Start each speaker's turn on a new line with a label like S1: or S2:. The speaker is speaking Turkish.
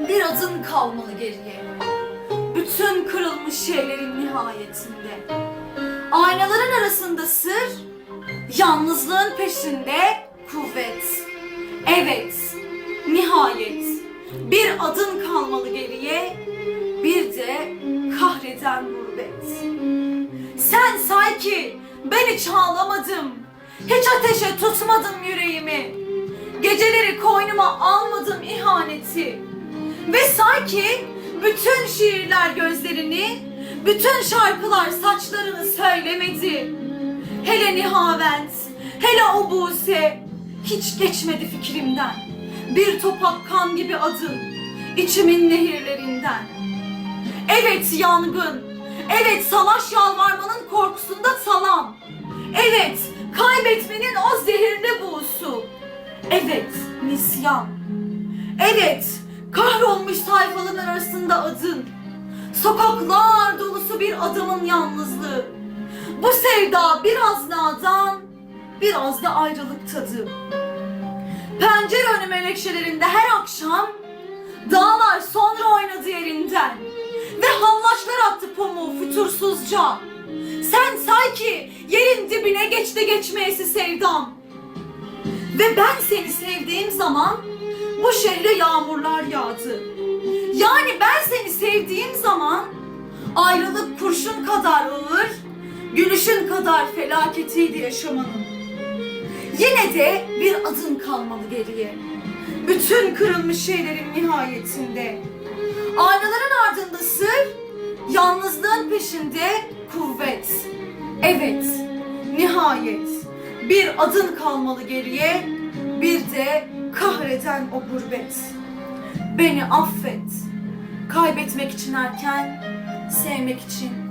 S1: Bir adın kalmalı geriye. Bütün kırılmış şeylerin nihayetinde. Aynaların arasında sır, yalnızlığın peşinde kuvvet. Evet, nihayet bir adın kalmalı geriye, bir de kahreden gurbet. Sen say ki ben hiç ağlamadım, hiç ateşe tutmadım yüreğimi. Geceleri koynuma almadım ihaneti. Ve sanki bütün şiirler gözlerini, bütün şarkılar saçlarını söylemedi. Hele Nihavent, hele o Buse hiç geçmedi fikrimden. Bir topak kan gibi adın, içimin nehirlerinden. Evet yangın, evet salaş yalvarmanın korkusunda salam. Evet kaybetmenin o zehirli buğusu. Evet nisyan. Evet kahrolmuş sayfaların arasında adın. Sokaklar dolusu bir adamın yalnızlığı. Bu sevda biraz nadan, biraz da ayrılık tadı. Pencere önü melekşelerinde her akşam dağlar sonra oynadı yerinden ve hallaçlar attı pamuğu fütursuzca. Sen say ki yerin dibine geçti geçmeyesi sevdam. Ve ben seni sevdiğim zaman bu şehre yağmurlar yağdı. Yani ben seni sevdiğim zaman ayrılık kurşun kadar ağır, gülüşün kadar felaketiydi yaşamanın. Yine de bir adın kalmalı geriye. Bütün kırılmış şeylerin nihayetinde. Aynaların ardında sır, yalnızlığın peşinde kuvvet. Evet, nihayet bir adın kalmalı geriye, bir de kahreden o gurbet. Beni affet. Kaybetmek için erken, sevmek için